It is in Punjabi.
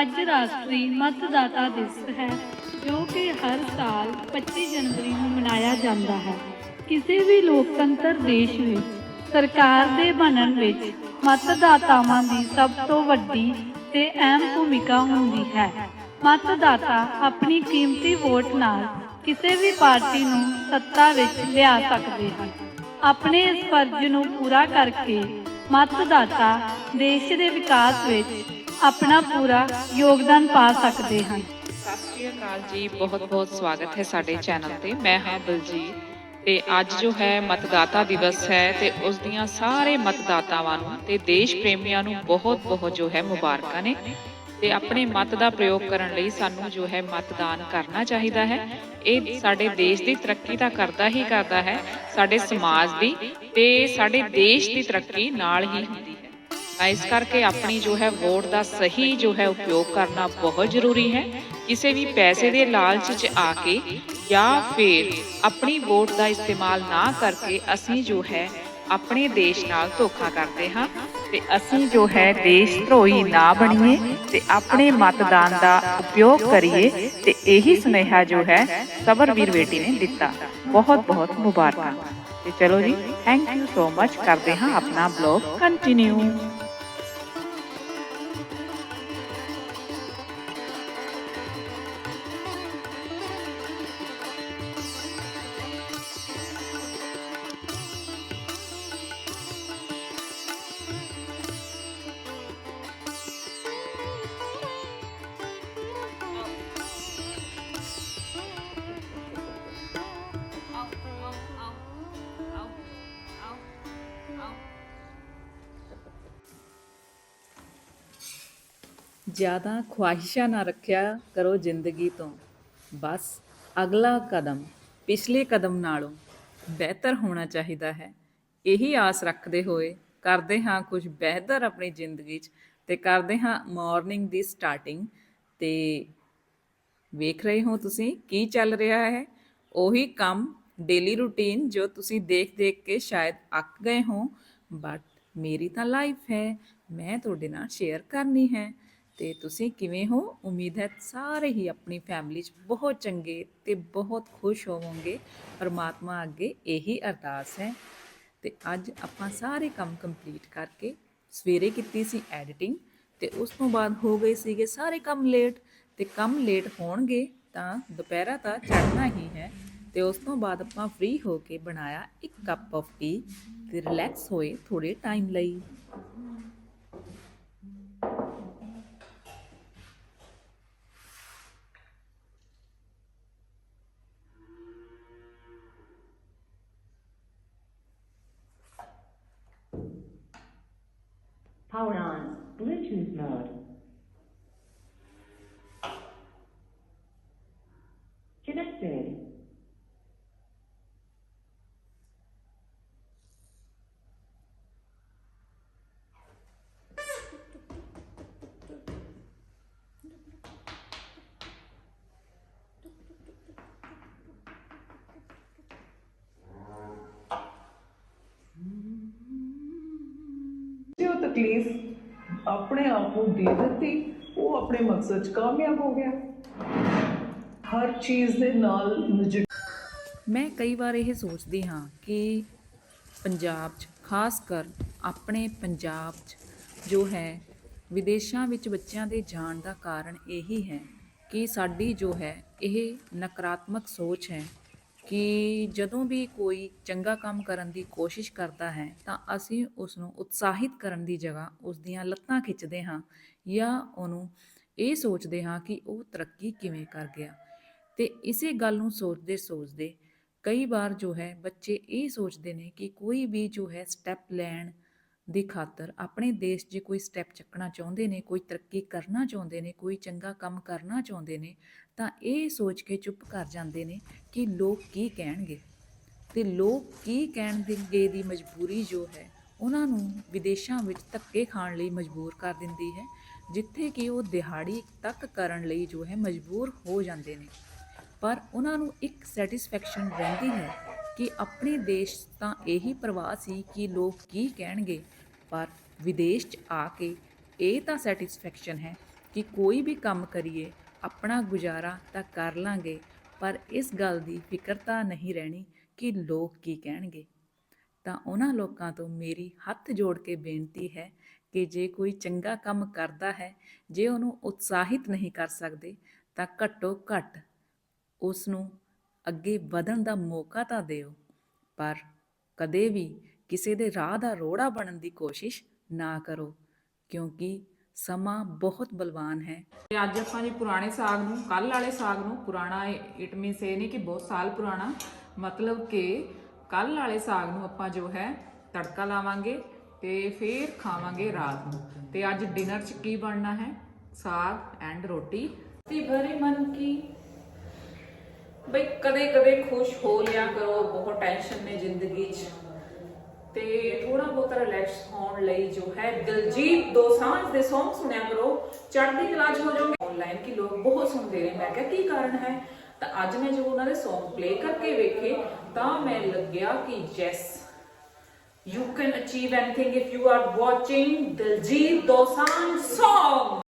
ਅੱਜ ਰਾਸ਼ਟਰੀ ਮਤਦਾਤਾ ਦਿਵਸ ਹੈ, ਜੋ ਕਿ ਹਰ ਸਾਲ 25 ਜਨਵਰੀ ਨੂੰ ਮਨਾਇਆ ਜਾਂਦਾ ਹੈ। ਕਿਸੇ ਵੀ ਲੋਕਤੰਤਰ ਦੇਸ਼ ਵਿੱਚ, ਸਰਕਾਰ ਦੇ ਬਣਨ ਵਿੱਚ ਮਤਦਾਤਾਵਾਂ ਦੀ ਸਭ ਤੋਂ ਵੱਡੀ ਤੇ ਅਹਿਮ ਭੂਮਿਕਾ ਹੁੰਦੀ ਹੈ। ਮਤਦਾਤਾ ਆਪਣੀ ਕੀਮਤੀ ਵੋਟ ਨਾਲ ਕਿਸੇ ਵੀ ਪਾਰਟੀ ਨੂੰ ਸੱਤਾ ਵਿੱਚ ਲਿਆ ਸਕਦੇ ਹਨ। ਆਪਣੇ ਇਸ ਫਰਜ਼ ਨੂੰ ਪੂਰਾ ਕਰਕੇ ਮਤਦਾਤਾ ਦੇਸ਼ ਦੇ ਵਿਕਾਸ ਵਿੱਚ ਆਪਣਾ ਪੂਰਾ ਯੋਗਦਾਨ ਪਾ ਸਕਦੇ ਹਨ ਸਤਿ ਸ਼੍ਰੀ ਅਕਾਲ ਜੀ, ਬਹੁਤ ਬਹੁਤ ਸਵਾਗਤ ਹੈ ਸਾਡੇ ਚੈਨਲ ਤੇ। ਮੈਂ ਹਾਂ ਬਲਜੀਤ ਤੇ ਅੱਜ ਜੋ ਹੈ ਮਤਦਾਤਾ ਦਿਵਸ ਹੈ ਤੇ ਉਸ ਦੀਆਂ ਸਾਰੇ ਮਤਦਾਤਾਵਾਂ ਨੂੰ ਤੇ ਦੇਸ਼ ਪ੍ਰੇਮੀਆਂ ਨੂੰ ਬਹੁਤ ਬਹੁਤ ਜੋ ਹੈ ਮੁਬਾਰਕਾਂ ਨੇ। ਤੇ ਆਪਣੇ ਮਤ ਦਾ ਪ੍ਰਯੋਗ ਕਰਨ ਲਈ ਸਾਨੂੰ ਜੋ ਹੈ ਮਤਦਾਨ ਕਰਨਾ ਚਾਹੀਦਾ ਹੈ। ਇਹ ਸਾਡੇ ਦੇਸ਼ ਦੀ ਤਰੱਕੀ ਤਾਂ ਕਰਦਾ ਹੀ ਕਰਦਾ ਹੈ, ਸਾਡੇ ਸਮਾਜ ਦੀ ਤੇ ਸਾਡੇ ਦੇਸ਼ ਦੀ ਤਰੱਕੀ ਨਾਲ ਹੀ ਹੁੰਦੀ ਤਾਂ ਇਸ ਕਰਕੇ ਆਪਣੀ ਜੋ ਹੈ ਵੋਟ ਦਾ ਸਹੀ ਜੋ ਹੈ ਉਪਯੋਗ ਕਰਨਾ ਬਹੁਤ ਜ਼ਰੂਰੀ ਹੈ। ਕਿਸੇ ਵੀ ਪੈਸੇ ਦੇ ਲਾਲਚ 'ਚ ਆ ਕੇ ਜਾਂ ਫਿਰ ਆਪਣੀ ਵੋਟ ਦਾ ਇਸਤੇਮਾਲ ਨਾ ਕਰਕੇ ਅਸੀਂ ਜੋ ਹੈ ਆਪਣੇ ਦੇਸ਼ ਨਾਲ ਧੋਖਾ ਕਰਦੇ ਹਾਂ ਤੇ ਅਸੀਂ ਜੋ ਹੈ ਦੇਸ਼ ਧਰੋਹੀ ਨਾ ਬਣੀਏ ਤੇ ਆਪਣੇ ਮਤਦਾਨ ਦਾ ਉਪਯੋਗ ਕਰੀਏ ਤੇ ਇਹੀ ਸੁਨੇਹਾ ਜੋ ਹੈ ਸਬਰਵੀਰ ਬੇਟੀ ਨੇ ਦਿੱਤਾ। ਬਹੁਤ ਬਹੁਤ ਮੁਬਾਰਕਾਂ। ਤੇ ਚਲੋ ਜੀ ਥੈਂਕ ਯੂ ਸੋ ਮਚ ਕਰਦੇ ਹਾਂ ਆਪਣਾ ਬਲੌਗ ਕੰਟੀਨਿਊ ਜ਼ਿਆਦਾ ਖੁਆਇਸ਼ਾਂ ਨਾ ਰੱਖਿਆ ਕਰੋ ਜ਼ਿੰਦਗੀ ਤੋਂ। ਬਸ ਅਗਲਾ ਕਦਮ ਪਿਛਲੇ ਕਦਮ ਨਾਲੋਂ ਬਿਹਤਰ ਹੋਣਾ ਚਾਹੀਦਾ ਹੈ। ਇਹੀ ਆਸ ਰੱਖਦੇ ਹੋਏ ਕਰਦੇ ਹਾਂ ਕੁਝ ਬਿਹਤਰ ਆਪਣੀ ਜ਼ਿੰਦਗੀ 'ਚ ਤੇ ਕਰਦੇ ਹਾਂ ਮਾਰਨਿੰਗ ਦੀ ਸਟਾਰਟਿੰਗ। ਤੇ ਵੇਖ ਰਹੇ ਹੋ ਤੁਸੀਂ ਕੀ ਚੱਲ ਰਿਹਾ ਹੈ? ਉਹੀ ਕੰਮ ਡੇਲੀ ਰੂਟੀਨ ਜੋ ਤੁਸੀਂ ਦੇਖ ਦੇਖ ਕੇ ਸ਼ਾਇਦ ਅੱਕ ਗਏ ਹੋ ਬਟ ਮੇਰੀ ਤਾਂ ਲਾਈਫ ਹੈ, ਮੈਂ ਤੁਹਾਡੇ ਨਾਲ ਸ਼ੇਅਰ ਕਰਨੀ ਹੈ। ਤੇ ਤੁਸੀਂ ਕਿਵੇਂ ਹੋ? ਉਮੀਦ ਹੈ ਸਾਰੇ ਹੀ ਆਪਣੀ ਫੈਮਿਲੀ 'ਚ ਬਹੁਤ ਚੰਗੇ ਤੇ ਬਹੁਤ ਖੁਸ਼ ਹੋਵੋਗੇ। ਪਰਮਾਤਮਾ ਅੱਗੇ ਇਹੀ ਅਰਦਾਸ ਹੈ। ਤੇ ਅੱਜ ਆਪਾਂ ਸਾਰੇ ਕੰਮ ਕੰਪਲੀਟ ਕਰਕੇ ਸਵੇਰੇ ਕੀਤੀ ਸੀ ਐਡੀਟਿੰਗ ਤੇ ਉਸ ਤੋਂ ਬਾਅਦ ਹੋ ਗਏ ਸੀਗੇ ਸਾਰੇ ਕੰਮ ਲੇਟ ਤੇ ਕੰਮ ਲੇਟ ਹੋਣਗੇ ਤਾਂ ਦੁਪਹਿਰਾ ਤਾਂ ਚੜ੍ਹਨਾ ਹੀ ਹੈ ਤੇ ਉਸ ਤੋਂ ਬਾਅਦ ਆਪਾਂ ਫ੍ਰੀ ਹੋ ਕੇ ਬਣਾਇਆ ਇੱਕ ਕੱਪ ਆਫ ਟੀ ਤੇ ਰਿਲੈਕਸ ਹੋਏ ਥੋੜੇ ਟਾਈਮ ਲਈ। assistant mode. Connected. Please. ਆਪਣੇ ਆਪ ਨੂੰ ਦੇ ਦਿੱਤੀ, ਉਹ ਆਪਣੇ ਮਕਸਦ 'ਚ ਕਾਮਯਾਬ ਹੋ ਗਿਆ। ਹਰ ਚੀਜ਼ ਦੇ ਨਾਲ ਨਜਿ ਮੈਂ ਕਈ ਵਾਰ ਇਹ ਸੋਚਦੀ ਹਾਂ ਕਿ ਪੰਜਾਬ 'ਚ, ਖਾਸ ਕਰ ਆਪਣੇ ਪੰਜਾਬ 'ਚ ਜੋ ਹੈ, ਵਿਦੇਸ਼ਾਂ ਵਿੱਚ ਬੱਚਿਆਂ ਦੇ ਜਾਣ ਦਾ ਕਾਰਨ ਇਹੀ ਹੈ ਕਿ ਸਾਡੀ ਜੋ ਹੈ, ਇਹ ਨਕਾਰਾਤਮਕ ਸੋਚ ਹੈ। ਕਿ ਜਦੋਂ ਵੀ ਕੋਈ ਚੰਗਾ ਕੰਮ ਕਰਨ ਦੀ ਕੋਸ਼ਿਸ਼ ਕਰਦਾ ਹੈ, ਤਾਂ ਅਸੀਂ ਉਸ ਨੂੰ ਉਤਸ਼ਾਹਿਤ ਕਰਨ ਦੀ ਜਗ੍ਹਾ ਉਸ ਦੀਆਂ ਲੱਤਾਂ ਖਿੱਚਦੇ ਹਾਂ ਜਾਂ ਉਹਨੂੰ ਇਹ ਸੋਚਦੇ ਹਾਂ ਕਿ ਉਹ ਤਰੱਕੀ ਕਿਵੇਂ ਕਰ ਗਿਆ। ਤੇ ਇਸੇ ਗੱਲ ਨੂੰ ਸੋਚਦੇ ਸੋਚਦੇ ਕਈ ਵਾਰ ਜੋ ਹੈ ਬੱਚੇ ਇਹ ਸੋਚਦੇ ਨੇ ਕਿ ਕੋਈ ਵੀ ਜੋ ਹੈ ਸਟੈਪ ਲੈਣ ਦੀ ਖਾਤਰ ਆਪਣੇ ਦੇਸ਼ 'ਚ ਕੋਈ ਸਟੈਪ ਚੱਕਣਾ ਚਾਹੁੰਦੇ ਨੇ, ਕੋਈ ਤਰੱਕੀ ਕਰਨਾ ਚਾਹੁੰਦੇ ਨੇ, ਕੋਈ ਚੰਗਾ ਕੰਮ ਕਰਨਾ ਚਾਹੁੰਦੇ ਨੇ, ਤਾਂ ਇਹ ਸੋਚ ਕੇ ਚੁੱਪ ਕਰ ਜਾਂਦੇ ਨੇ ਕਿ ਲੋਕ ਕੀ ਕਹਿਣਗੇ। ਤੇ ਲੋਕ ਕੀ ਕਹਿਣ ਕਹਿਣਗੇ ਦੀ ਮਜਬੂਰੀ ਜੋ ਹੈ, ਉਹਨਾਂ ਨੂੰ ਵਿਦੇਸ਼ਾਂ ਵਿੱਚ ਧੱਕੇ ਖਾਣ ਲਈ ਮਜਬੂਰ ਕਰ ਦਿੰਦੀ ਹੈ, ਜਿੱਥੇ ਕਿ ਉਹ ਦਿਹਾੜੀ ਤੱਕ ਕਰਨ ਲਈ ਜੋ ਹੈ ਮਜਬੂਰ ਹੋ ਜਾਂਦੇ ਨੇ। ਪਰ ਉਹਨਾਂ ਨੂੰ ਇੱਕ ਸੈਟੀਸਫੈਕਸ਼ਨ ਰਹਿੰਦੀ ਹੈ ਕਿ ਆਪਣੇ ਦੇਸ਼ ਤਾਂ ਇਹੀ ਪ੍ਰਵਾਹ ਸੀ ਕਿ ਲੋਕ ਕੀ ਕਹਿਣਗੇ, ਪਰ ਵਿਦੇਸ਼ 'ਚ ਆ ਕੇ ਇਹ ਤਾਂ ਸੈਟੀਸਫੈਕਸ਼ਨ ਹੈ ਕਿ ਕੋਈ ਵੀ ਕੰਮ ਕਰੀਏ, ਆਪਣਾ ਗੁਜ਼ਾਰਾ ਤਾਂ ਕਰ ਲਾਂਗੇ, ਪਰ ਇਸ ਗੱਲ ਦੀ ਫਿਕਰ ਤਾਂ ਨਹੀਂ ਰਹਿਣੀ ਕਿ ਲੋਕ ਕੀ ਕਹਿਣਗੇ। ਤਾਂ ਉਹਨਾਂ ਲੋਕਾਂ ਤੋਂ ਮੇਰੀ ਹੱਥ ਜੋੜ ਕੇ ਬੇਨਤੀ ਹੈ ਕਿ ਜੇ ਕੋਈ ਚੰਗਾ ਕੰਮ ਕਰਦਾ ਹੈ, ਜੇ ਉਹਨੂੰ ਉਤਸ਼ਾਹਿਤ ਨਹੀਂ ਕਰ ਸਕਦੇ, ਤਾਂ ਘੱਟੋ ਘੱਟ ਉਸ ਨੂੰ ਅੱਗੇ ਵਧਣ ਦਾ ਮੌਕਾ ਤਾਂ ਦਿਓ ਪਰ ਕਦੇ ਵੀ ਕਿਸੇ ਦੇ ਰਾਹ ਦਾ ਰੋੜਾ ਬਣਨ ਦੀ ਕੋਸ਼ਿਸ਼ ਨਾ ਕਰੋ ਕਿਉਂਕਿ ਸਮਾਂ ਬਹੁਤ ਬਲਵਾਨ ਹੈ। ਤੇ ਅੱਜ ਆਪਾਂ ਜੀ ਪੁਰਾਣੇ ਸਾਗ ਨੂੰ ਕੱਲ ਵਾਲੇ ਸਾਗ ਨੂੰ ਪੁਰਾਣਾ ਇਟ ਮੀਨਸ ਇਹ ਨਹੀਂ ਕਿ ਬਹੁਤ ਸਾਲ ਪੁਰਾਣਾ ਮਤਲਬ ਕਿ ਕੱਲ ਵਾਲੇ ਸਾਗ ਨੂੰ ਆਪਾਂ ਜੋ ਹੈ ਤੜਕਾ ਲਾਵਾਂਗੇ ਤੇ ਫਿਰ ਖਾਵਾਂਗੇ ਰਾਤ ਨੂੰ। ਤੇ ਅੱਜ ਡਿਨਰ 'ਚ ਕੀ ਬਣਨਾ ਹੈ? ਸਾਗ ਐਂਡ ਰੋਟੀ। ਤੇ ਭਰੇ ਮਨ ਕੀ ਬਈ ਕਦੇ ਕਦੇ ਖੁਸ਼ ਹੋ ਲਿਆ ਕਰੋ, ਬਹੁਤ ਟੈਨਸ਼ਨ ਨੇ ਜ਼ਿੰਦਗੀ 'ਚ। ਤੇ ਥੋੜਾ ਬਹੁਤ ਰਿਲੈਕਸ ਹੋਣ ਲਈ ਜੋ ਹੈ, ਦਿਲਜੀਤ ਦੋਸਾਂਝ ਦੇ Song ਸੁਣਿਆ ਕਰੋ। ਚੜ੍ਹਦੀ ਕਲਾ 'ਚ ਹੋ ਜਾਓਗੇ। ਆਨਲਾਈਨ ਕੀ ਲੋਕ ਬਹੁਤ ਸੁਣਦੇ ਨੇ। ਮੈਂ ਕਿਹਾ, ਕੀ ਕਾਰਨ ਹੈ? ਤਾਂ ਅੱਜ ਮੈਂ ਜਦੋਂ ਉਹਨਾਂ ਦੇ Song ਪਲੇ ਕਰਕੇ ਵੇਖੇ, ਤਾਂ ਮੈਂ ਲੱਗਿਆ ਕਿ yes you can achieve anything if you are watching Diljit Dosanjh song